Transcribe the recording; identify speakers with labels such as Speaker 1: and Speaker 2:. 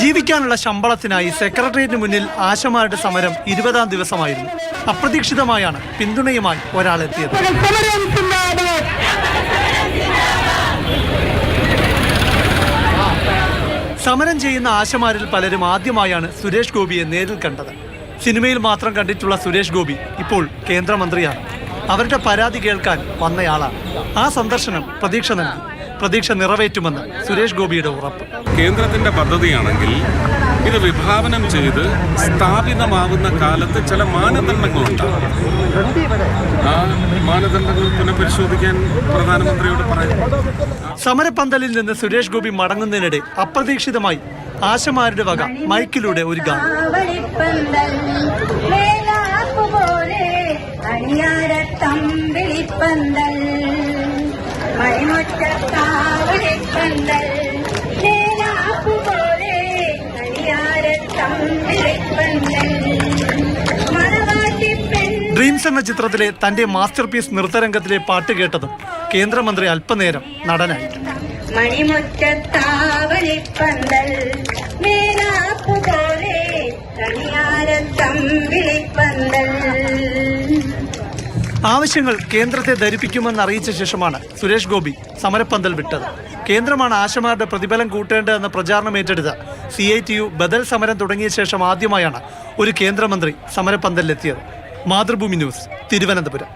Speaker 1: ജീവിക്കാനുള്ള ശമ്പളത്തിനായി സെക്രട്ടേറിയറ്റിന് മുന്നിൽ ആശമാരുടെ സമരം ഇരുപതാം ദിവസമായിരുന്നു. അപ്രതീക്ഷിതമായാണ് പിന്തുണയുമായി ഒരാളെത്തിയത്. സമരം ചെയ്യുന്ന ആശമാരിൽ പലരും ആദ്യമായാണ് സുരേഷ് ഗോപിയെ നേരിൽ കണ്ടത്. സിനിമയിൽ മാത്രം കണ്ടിട്ടുള്ള സുരേഷ് ഗോപി ഇപ്പോൾ കേന്ദ്രമന്ത്രിയാണ്. അവരുടെ പരാതി കേൾക്കാൻ വന്നയാളാണ്. ആ സന്ദർശനം പ്രതീക്ഷ നൽകി. പ്രതീക്ഷ നിറവേറ്റുമെന്ന് സുരേഷ് ഗോപിയുടെ ഉറപ്പ്.
Speaker 2: കേന്ദ്രത്തിന്റെ പദ്ധതിയാണെങ്കിൽ ഇത് വിഭാവനം ചെയ്ത് സ്ഥാപിതമാവുന്ന കാലത്ത് ചില മാനദണ്ഡങ്ങളുണ്ട് ആ മാനദണ്ഡങ്ങൾ പുനഃപരിശോധിക്കാൻ പ്രധാനമന്ത്രിയോട് പറയാം.
Speaker 1: സമരപന്തലിൽ നിന്ന് സുരേഷ് ഗോപി മടങ്ങുന്നതിനിടെ അപ്രതീക്ഷിതമായി ആശമാരുടെ വക മൈക്കിലൂടെ ഒരു ഗാനം.
Speaker 3: മേലാപ്പു
Speaker 1: ഡ്രീംസ് എന്ന ചിത്രത്തിലെ തന്റെ മാസ്റ്റർ പീസ് നൃത്തരംഗത്തിലെ പാട്ട് കേട്ടതും കേന്ദ്രമന്ത്രി അല്പനേരം നടനായി.
Speaker 3: മണിമുറ്റത്താവലിപ്പന്തൽ മേലാപ്പുപോലെ കണിയാരത്തമ്പിളിപ്പന്തൽ
Speaker 1: ആവശ്യങ്ങൾ കേന്ദ്രത്തെ ധരിപ്പിക്കുമെന്ന് അറിയിച്ച ശേഷമാണ് സുരേഷ് ഗോപി സമരപ്പന്തൽ വിട്ടത്. കേന്ദ്രമാണ് ആശമാരുടെ പ്രതിഫലം കൂട്ടേണ്ടതെന്ന പ്രചാരണം ഏറ്റെടുത്ത് സി ഐ ടി യു ബദൽ സമരം തുടങ്ങിയ ശേഷം ആദ്യമായാണ് ഒരു കേന്ദ്രമന്ത്രി സമരപ്പന്തലിലെത്തിയത്. മാതൃഭൂമി ന്യൂസ് തിരുവനന്തപുരം.